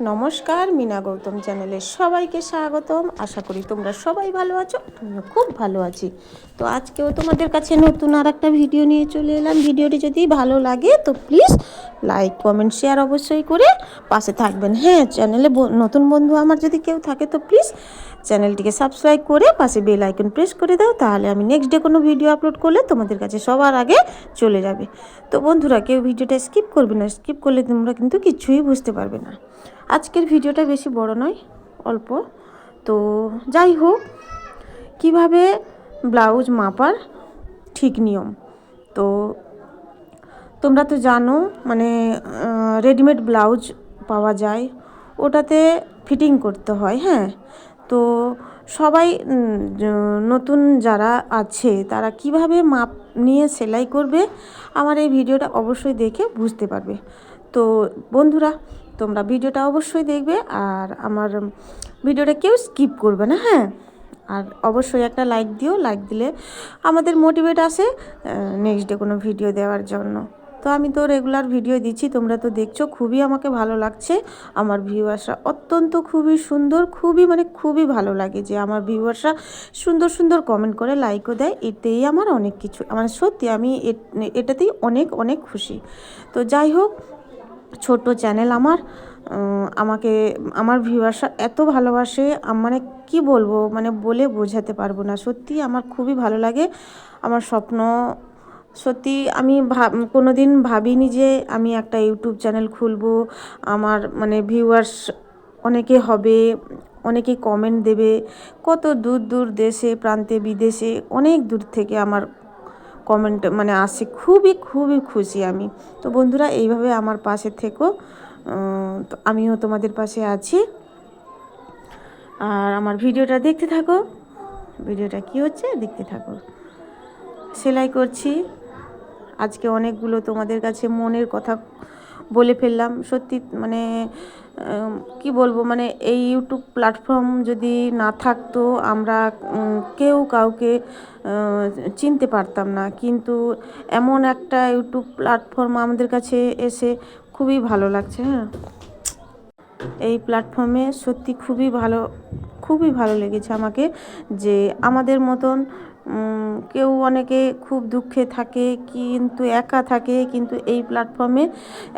নমস্কার, মিনা গৌতম চ্যানেলে সবাইকে স্বাগতম। আশা করি তোমরা সবাই ভালো আছো, আমিও খুব ভালো আছি। তো আজকেও তোমাদের কাছে নতুন আর একটা ভিডিও নিয়ে চলে এলাম। ভিডিওটি যদি ভালো লাগে, তো প্লিজ লাইক, কমেন্ট, শেয়ার অবশ্যই করে পাশে থাকবেন। হ্যাঁ চ্যানেলে নতুন বন্ধু আমার যদি কেউ থাকে, তো প্লিজ চ্যানেলটিকে সাবস্ক্রাইব করে পাশে বেল আইকন প্রেস করে দাও, তাহলে আমি নেক্সট ডে কোনো ভিডিও আপলোড করলে তোমাদের কাছে সবার আগে চলে যাবে। তো বন্ধুরা, কেউ ভিডিওটা স্কিপ করবে না স্কিপ করলে তোমরা কিন্তু কিছুই বুঝতে পারবে না। আজকের ভিডিওটা বেশি বড় নয়, অল্প। তো যাই হোক, কীভাবে ব্লাউজ মাপার ঠিক নিয়ম? তো তোমরা তো জানো মানে রেডিমেড ব্লাউজ পাওয়া যায়, ওটাতে ফিটিং করতে হয় হ্যাঁ? তো সবাই নতুন যারা আছে, তারা কীভাবে মাপ নিয়ে সেলাই করবে, আমার এই ভিডিওটা অবশ্যই দেখে বুঝতে পারবে। তো বন্ধুরা, তোমরা ভিডিওটা অবশ্যই দেখবে, আর আমার ভিডিওটা কেউ স্কিপ করবে না হ্যাঁ? আর অবশ্যই একটা লাইক দিও, লাইক দিলে আমাদের মোটিভেট আসে নেক্সট ডে কোনো ভিডিও দেওয়ার জন্য। তো আমি তো রেগুলার ভিডিও দিচ্ছি, তোমরা তো দেখছ, খুবই আমাকে ভালো লাগছে। আমার ভিউয়ার্সরা অত্যন্ত খুবই সুন্দর, খুবই মানে খুবই ভালো লাগে যে আমার ভিউয়ার্সরা সুন্দর সুন্দর কমেন্ট করে লাইকও দেয়, এতেই আমার অনেক কিছু মানে সত্যি আমি এটাতেই অনেক অনেক খুশি। তো যাই হোক ছোট চ্যানেল আমার আমাকে, আমার ভিউয়ার্সরা এত ভালোবাসে মানে কি বলব মানে বলে বোঝাতে পারব না, সত্যি আমার খুবই ভালো লাগে। আমার স্বপ্ন সত্যি আমি ভাব কোনো দিন ভাবিনি যে আমি একটা ইউটিউব চ্যানেল খুলবো। আমার মানে ভিউয়ার্স অনেকে হবে, অনেকে কমেন্ট দেবে। কত দূর দূর দেশে, প্রান্তে বিদেশে, অনেক দূর থেকে আমার কমেন্ট মানে আসে। খুবই খুবই খুশি আমি। তো বন্ধুরা, এইভাবে আমার পাশে থেকো। তো আমিও তোমাদের পাশে আছি। আর আমার ভিডিওটা দেখতে থাকো। ভিডিওটা কি হচ্ছে? দেখতে থাকো। সেলাই করছি। আজকে অনেকগুলো তোমাদের কাছে মনের কথা বলে ফেললাম। সত্যি মানে কি বলব? মানে এই ইউটিউব প্ল্যাটফর্ম যদি না থাকতো, আমরা কেউ কাউকে চিনতে পারতাম না। কিন্তু এমন একটা ইউটিউব প্ল্যাটফর্ম আমাদের কাছে এসে খুবই ভালো লাগছে হ্যাঁ? এই প্ল্যাটফর্মে সত্যি খুবই ভালো খুবই ভালো লেগেছে আমাকে যে আমাদের মতন কেউ অনেকে খুব দুঃখে থাকে, কিন্তু একা থাকে, কিন্তু এই প্ল্যাটফর্মে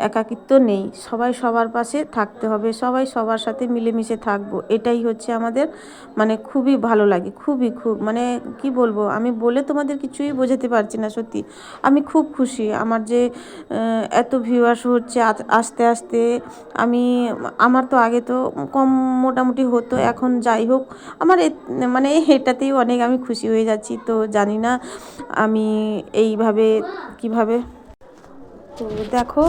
একাকিত্ব নেই। সবাই সবার পাশে থাকতে হবে, সবাই সবার সাথে মিলেমিশে থাকব, এটাই হচ্ছে আমাদের মানে খুবই ভালো লাগে, খুবই খুব মানে কি বলব, আমি বলে তোমাদের কিছুই বোঝাতে পারছি না সত্যি। আমি খুব খুশি, আমার যে এত ভিউয়ার্স হচ্ছে আস্তে আস্তে, আমি, আমার তো আগে তো কম মোটামুটি হতো, এখন যাই হোক, আমার মানে এটাতেই অনেক আমি খুশি হয়ে যাচ্ছি। তো জানি না। আমি এইভাবে কীভাবে? তো দেখো,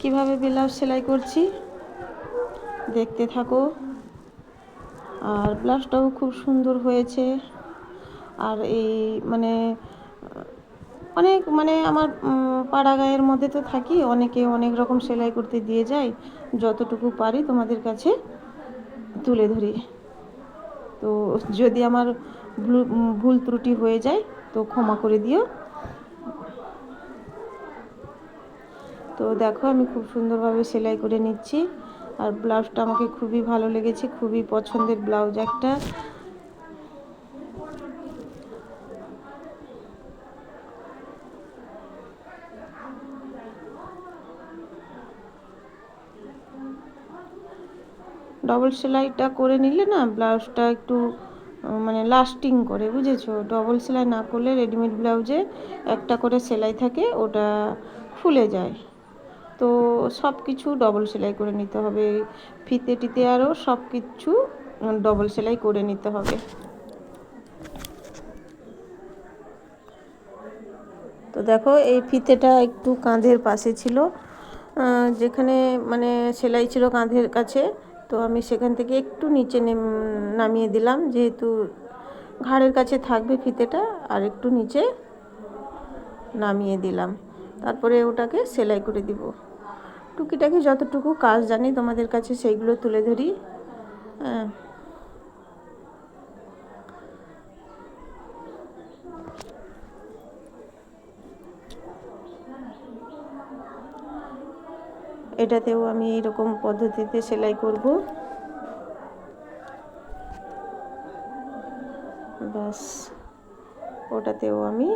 কীভাবে ব্লাউজ সেলাই করছি। দেখতে থাকো। আর ব্লাউজটাও খুব সুন্দর হয়েছে। আর এই মানে অনেক মানে আমার পাড়া গায়ের মধ্যে তো থাকি। অনেকে অনেক রকম সেলাই করতে দিয়ে যায়। যতটুকু পারি তোমাদের কাছে তুলে ধরি। তো যদি আমার ভুল ত্রুটি হয়ে যায়, তো ক্ষমা করে দিও। তো দেখো, আমি খুব সুন্দরভাবে সেলাই করে নিচ্ছি। আর ব্লাউজটা আমাকে খুবই ভালো লেগেছে, খুবই পছন্দের ব্লাউজ একটা। ডবল সেলাইটা করে নিলে না ব্লাউজটা একটু মানে লাস্টিং করে, বুঝেছ? ডবল সেলাই না করলে রেডিমেড ব্লাউজে একটা করে সেলাই থাকে, ওটা ফুলে যায়। তো সব কিছু ডবল সেলাই করে নিতে হবে। ফিতে টিতে আরও সব কিছু ডবল সেলাই করে নিতে হবে। তো দেখো, এই ফিতেটা একটু কাঁধের পাশে ছিল। যেখানে মানে সেলাই ছিল কাঁধের কাছে। তো আমি সেখান থেকে একটু নিচে নেম- নামিয়ে দিলাম, যেহেতু ঘাড়ের কাছে থাকবে ফিতেটা, আর একটু নিচে নামিয়ে দিলাম। তারপরে ওটাকে সেলাই করে দিব। টুকিটাকি যতটুকু কাজ জানি তোমাদের কাছে, সেইগুলো তুলে ধরি। হ্যাঁ এটাতেও আমি এরকম পদ্ধতিতে সেলাই করব। ব্যাস ওটাতেও আমি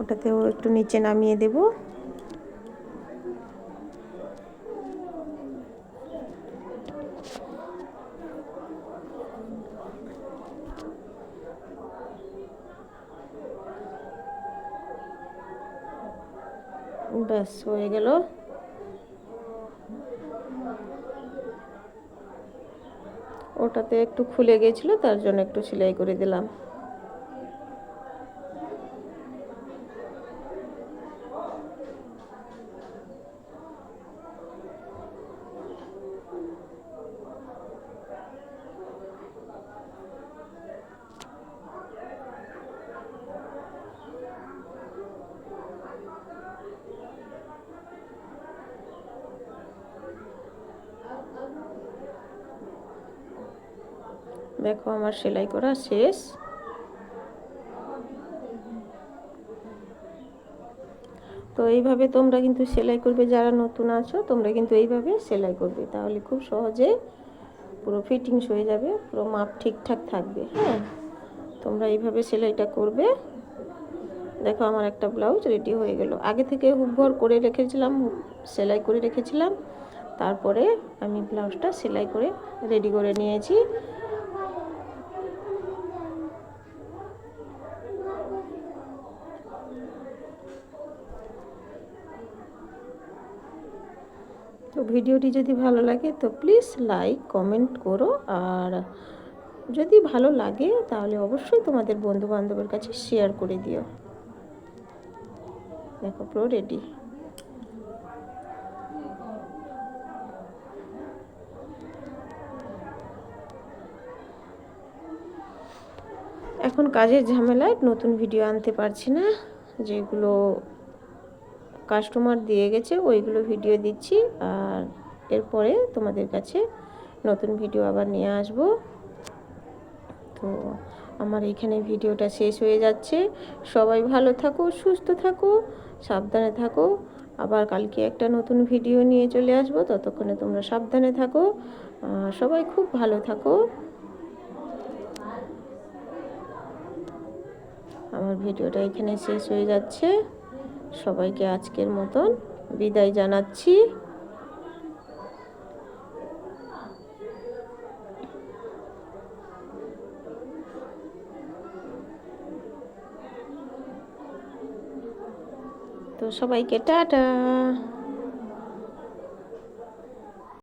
ওটাতেও একটু নিচে নামিয়ে দেব। ব্যাস হয়ে গেল। ওটাতে একটু খুলে গেছিল তার জন্য একটু সেলাই করে দিলাম। দেখো আমার সেলাই করা শেষ। তো এইভাবে তোমরা কিন্তু সেলাই করবে, যারা নতুন আছো, তোমরা কিন্তু এইভাবে সেলাই করবে। তাহলে খুব সহজে পুরো ফিটিংস হয়ে যাবে, পুরো মাপ ঠিকঠাক থাকবে হ্যাঁ? তোমরা এইভাবে সেলাইটা করবে। দেখো আমার একটা ব্লাউজ রেডি হয়ে গেল। আগে থেকে হুকভর করে রেখেছিলাম, সেলাই করে রেখেছিলাম। তারপরে আমি ব্লাউজটা সেলাই করে রেডি করে নিয়েছি তো ভিডিওটি যদি ভালো লাগে তো প্লিজ লাইক, কমেন্ট করো। আর যদি ভালো লাগে তাহলে অবশ্যই তোমাদের বন্ধু বান্ধবের কাছে শেয়ার করে দিও। দেখো, পুরো রেডি এখন কাজের ঝামেলায় নতুন ভিডিও আনতে পারছি না, যেগুলো কাস্টমার দিয়ে গেছে, ওইগুলো ভিডিও দিচ্ছি আর এরপরে তোমাদের কাছে নতুন ভিডিও আবার নিয়ে আসব। তো আমার এখানে ভিডিওটা শেষ হয়ে যাচ্ছে। সবাই ভালো থাকো, সুস্থ থাকো, সাবধানে থাকো। আবার কালকে একটা নতুন ভিডিও নিয়ে চলে আসব, ততক্ষণে তোমরা সাবধানে থাকো। সবাই খুব ভালো থাকো। আমার ভিডিওটা এখানে শেষ হয়ে যাচ্ছে। সবাইকে আজকের মতন বিদায় জানাচ্ছি। তো সবাইকে টাটা।